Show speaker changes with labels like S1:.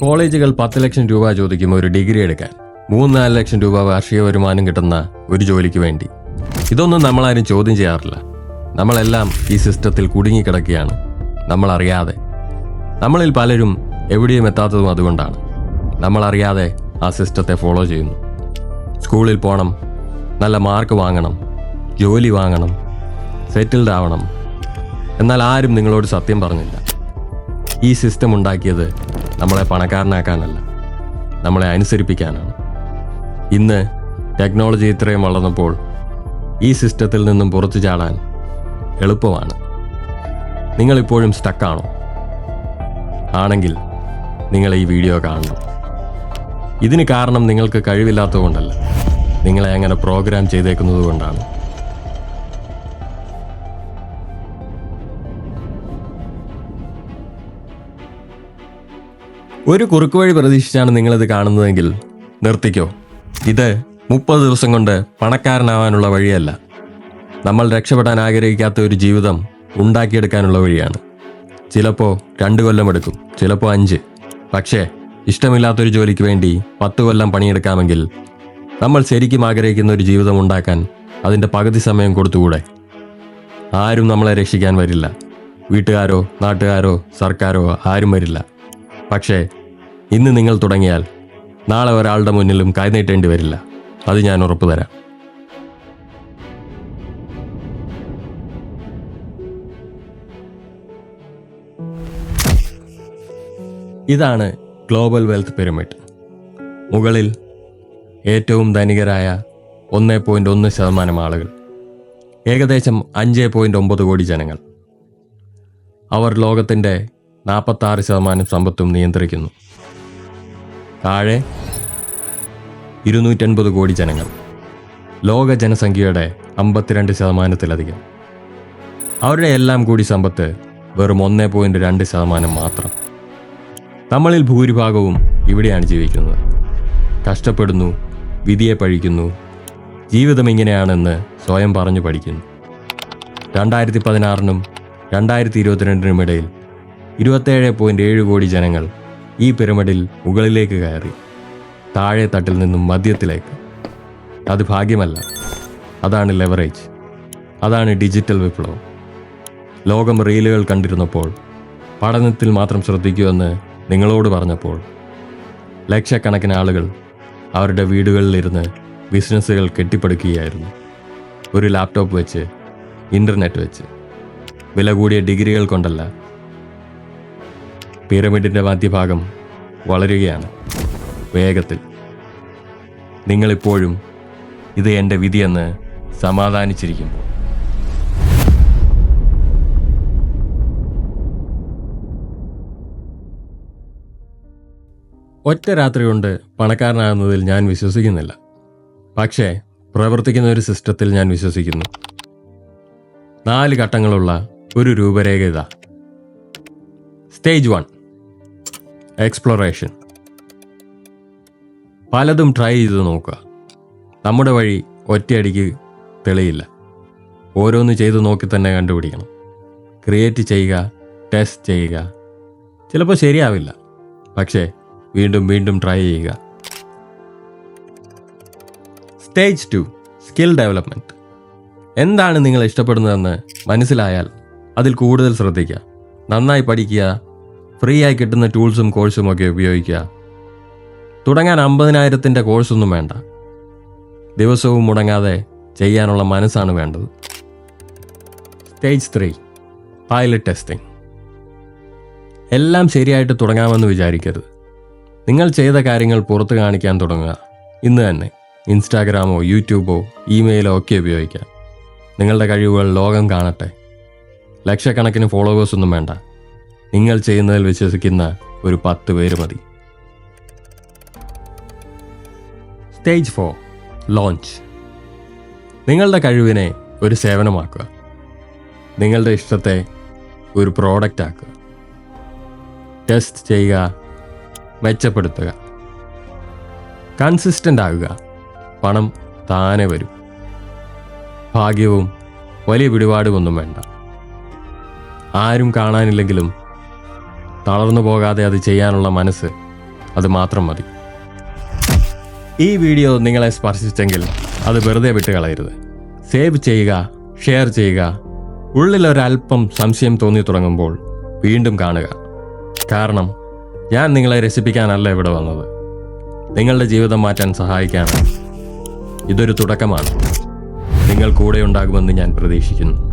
S1: കോളേജുകൾ പത്ത് ലക്ഷം രൂപ ചോദിക്കും ഒരു ഡിഗ്രി എടുക്കാൻ മൂന്ന് നാല് ലക്ഷം രൂപ വാർഷിക വരുമാനം കിട്ടുന്ന ഒരു ജോലിക്ക് വേണ്ടി. ഇതൊന്നും നമ്മളാരും ചോദ്യം ചെയ്യാറില്ല. നമ്മളെല്ലാം ഈ സിസ്റ്റത്തിൽ കുടുങ്ങിക്കിടക്കുകയാണ്. നമ്മളറിയാതെ. നമ്മളിൽ പലരും എവിടെയും എത്താത്തതും അതുകൊണ്ടാണ്. നമ്മളറിയാതെ ആ സിസ്റ്റത്തെ ഫോളോ ചെയ്യുന്നു. സ്കൂളിൽ പോകണം നല്ല മാർക്ക് വാങ്ങണം ജോലി വാങ്ങണം സെറ്റിൽഡ് ആവണം. എന്നാൽ ആരും നിങ്ങളോട് സത്യം പറഞ്ഞില്ല. ഈ സിസ്റ്റം ഉണ്ടാക്കിയത് നമ്മളെ പണക്കാരനാക്കാനല്ല. നമ്മളെ അനുസരിപ്പിക്കാനാണ്. ഇന്ന് ടെക്നോളജി ഇത്രയും വളർന്നപ്പോൾ ഈ സിസ്റ്റത്തിൽ നിന്നും പുറത്തു ചാടാൻ എളുപ്പമാണ്. നിങ്ങളിപ്പോഴും സ്റ്റക്കാണോ ആണെങ്കിൽ നിങ്ങൾ ഈ വീഡിയോ കാണണം. ഇതിന് കാരണം നിങ്ങൾക്ക് കഴിവില്ലാത്തതുകൊണ്ടല്ല. നിങ്ങളെ അങ്ങനെ പ്രോഗ്രാം ചെയ്തേക്കുന്നത് കൊണ്ടാണ് ഒരു കുറുക്കുവഴി പ്രതീക്ഷിച്ചാണ് നിങ്ങളിത് കാണുന്നതെങ്കിൽ നിർത്തിക്കോ. ഇത് മുപ്പത് ദിവസം കൊണ്ട് പണക്കാരനാവാനുള്ള വഴിയല്ല. നമ്മൾ രക്ഷപ്പെടാൻ ആഗ്രഹിക്കാത്ത ഒരു ജീവിതം ഉണ്ടാക്കിയെടുക്കാനുള്ള വഴിയാണ്. ചിലപ്പോൾ രണ്ട് കൊല്ലമെടുക്കും ചിലപ്പോൾ അഞ്ച്. പക്ഷേ ഇഷ്ടമില്ലാത്തൊരു ജോലിക്ക് വേണ്ടി പത്ത് കൊല്ലം പണിയെടുക്കാമെങ്കിൽ നമ്മൾ ശരിക്കും ആഗ്രഹിക്കുന്ന ഒരു ജീവിതം ഉണ്ടാക്കാൻ അതിന്റെ പകുതി സമയം കൊടുത്തുകൂടെ? ആരും നമ്മളെ രക്ഷിക്കാൻ വരില്ല. വീട്ടുകാരോ നാട്ടുകാരോ സർക്കാരോ ആരും വരില്ല. പക്ഷേ ഇന്ന് നിങ്ങൾ തുടങ്ങിയാൽ നാളെ ഒരാളുടെ മുന്നിലും കൈനീട്ടേണ്ടി വരില്ല. അത് ഞാൻ ഉറപ്പു തരാം. ഇതാണ് ഗ്ലോബൽ വെൽത്ത് പിരമിഡ്. മുകളിൽ ഏറ്റവും ധനികരായ ഒന്ന് പോയിന്റ് ഒന്ന് ശതമാനം ആളുകൾ. ഏകദേശം അഞ്ച് പോയിന്റ് ഒമ്പത് കോടി ജനങ്ങൾ. അവർ ലോകത്തിന്റെ നാൽപ്പത്താറ് ശതമാനം സമ്പത്തും നിയന്ത്രിക്കുന്നു. താഴെ ഇരുന്നൂറ്റൻപത് കോടി ജനങ്ങൾ. ലോക ജനസംഖ്യയുടെ അമ്പത്തിരണ്ട് ശതമാനത്തിലധികം. അവരുടെ എല്ലാം കൂടി സമ്പത്ത് വെറും ഒന്നേ പോയിന്റ് രണ്ട് ശതമാനം മാത്രം. നമ്മളിൽ ഭൂരിഭാഗവും ഇവിടെയാണ് ജീവിക്കുന്നത്. കഷ്ടപ്പെടുന്നു വിധിയെ പഴിക്കുന്നു ജീവിതം ഇങ്ങനെയാണെന്ന് സ്വയം പറഞ്ഞു പഠിക്കുന്നു. രണ്ടായിരത്തി പതിനാറിനും രണ്ടായിരത്തി ഇരുപത്തിരണ്ടിനും ഇടയിൽ ഇരുപത്തേഴ് പോയിന്റ് ഏഴ് കോടി ജനങ്ങൾ ഈ പിരമിഡിൽ മുകളിലേക്ക് കയറി താഴെ തട്ടിൽ നിന്നും മധ്യത്തിലേക്ക്. അത് ഭാഗ്യമല്ല. അതാണ് ലെവറേജ് അതാണ് ഡിജിറ്റൽ വിപ്ലവം. ലോകം റീലുകൾ കണ്ടിരുന്നപ്പോൾ പഠനത്തിൽ മാത്രം ശ്രദ്ധിക്കുമെന്ന് നിങ്ങളോട് പറഞ്ഞപ്പോൾ ലക്ഷക്കണക്കിന് ആളുകൾ അവരുടെ വീടുകളിലിരുന്ന് ബിസിനസ്സുകൾ കെട്ടിപ്പടുക്കുകയായിരുന്നു. ഒരു ലാപ്ടോപ്പ് വെച്ച് ഇന്റർനെറ്റ് വെച്ച്. വില കൂടിയ ഡിഗ്രികൾ കൊണ്ടല്ല പിരമിഡിന്റെ മധ്യഭാഗം വളരുകയാണ്. വേഗത്തിൽ. നിങ്ങളിപ്പോഴും ഇത് എന്റെ വിധിയെന്ന് സമാധാനിച്ചിരിക്കുമ്പോൾ. ഒറ്റ രാത്രി കൊണ്ട് പണക്കാരനാകുന്നതിൽ ഞാൻ വിശ്വസിക്കുന്നില്ല. പക്ഷേ പ്രവർത്തിക്കുന്ന ഒരു സിസ്റ്റത്തിൽ ഞാൻ വിശ്വസിക്കുന്നു. നാല് ഘട്ടങ്ങളുള്ള ഒരു രൂപരേഖ ഇതാ. Stage one. എക്സ്പ്ലോറേഷൻ പലതും ട്രൈ ചെയ്ത് നോക്കുക. നമ്മുടെ വഴി ഒറ്റയടിക്ക് തെളിയില്ല. ഓരോന്ന് ചെയ്ത് നോക്കി തന്നെ കണ്ടുപിടിക്കണം. ക്രിയേറ്റ് ചെയ്യുക ടെസ്റ്റ് ചെയ്യുക. ചിലപ്പോൾ ശരിയാവില്ല. പക്ഷേ വീണ്ടും വീണ്ടും ട്രൈ ചെയ്യുക. സ്റ്റേജ് ടു സ്കിൽ ഡെവലപ്മെന്റ് എന്താണ് നിങ്ങൾ ഇഷ്ടപ്പെടുന്നതെന്ന് മനസ്സിലായാൽ അതിൽ കൂടുതൽ ശ്രദ്ധിക്കുക. നന്നായി പഠിക്കുക ഫ്രീ ആയി കിട്ടുന്ന ടൂൾസും കോഴ്സും ഒക്കെ ഉപയോഗിക്കുക. തുടങ്ങാൻ അമ്പതിനായിരത്തിന്റെ കോഴ്സൊന്നും വേണ്ട. ദിവസവും മുടങ്ങാതെ ചെയ്യാനുള്ള മനസ്സാണ് വേണ്ടത്. Stage three pilot testing. എല്ലാം ശരിയായിട്ട് തുടങ്ങാമെന്ന് വിചാരിക്കരുത്. നിങ്ങൾ ചെയ്ത കാര്യങ്ങൾ പുറത്ത് കാണിക്കാൻ തുടങ്ങുക. ഇന്ന് തന്നെ ഇൻസ്റ്റാഗ്രാമോ യൂട്യൂബോ ഇമെയിലോ ഒക്കെ ഉപയോഗിക്കാം. നിങ്ങളുടെ കഴിവുകൾ ലോകം കാണട്ടെ. ലക്ഷക്കണക്കിന് ഫോളോവേഴ്സൊന്നും വേണ്ട. നിങ്ങൾ ചെയ്യുന്നതിൽ വിശ്വസിക്കുന്ന ഒരു പത്ത് പേര് മതി. സ്റ്റേജ് ഫോർ ലോഞ്ച് നിങ്ങളുടെ കഴിവിനെ ഒരു സേവനമാക്കുക. നിങ്ങളുടെ ഇഷ്ടത്തെ ഒരു പ്രോഡക്റ്റ് ആക്കുക. ടെസ്റ്റ് ചെയ്യുക. മെച്ചപ്പെടുത്തുക. കൺസിസ്റ്റന്റ് ആകുക. പണം താനെ വരും. ഭാഗ്യവും വലിയ പിടിപാടുമൊന്നും വേണ്ട. ആരും കാണാനില്ലെങ്കിലും തളർന്നു പോകാതെ അത് ചെയ്യാനുള്ള മനസ്സ് അത് മാത്രം മതി. ഈ വീഡിയോ നിങ്ങളെ സ്പർശിച്ചെങ്കിൽ അത് വെറുതെ വിട്ടുകളയരുത് സേവ് ചെയ്യുക ഷെയർ ചെയ്യുക. ഉള്ളിലൊരൽപ്പം സംശയം തോന്നി തുടങ്ങുമ്പോൾ വീണ്ടും കാണുക. കാരണം ഞാൻ നിങ്ങളെ രസിപ്പിക്കാനല്ല ഇവിടെ വന്നത്. നിങ്ങളുടെ ജീവിതം മാറ്റാൻ സഹായിക്കാനാണ് ഇതൊരു തുടക്കമാണ്. നിങ്ങൾ കൂടെ ഉണ്ടാകുമെന്ന് ഞാൻ പ്രതീക്ഷിക്കുന്നു.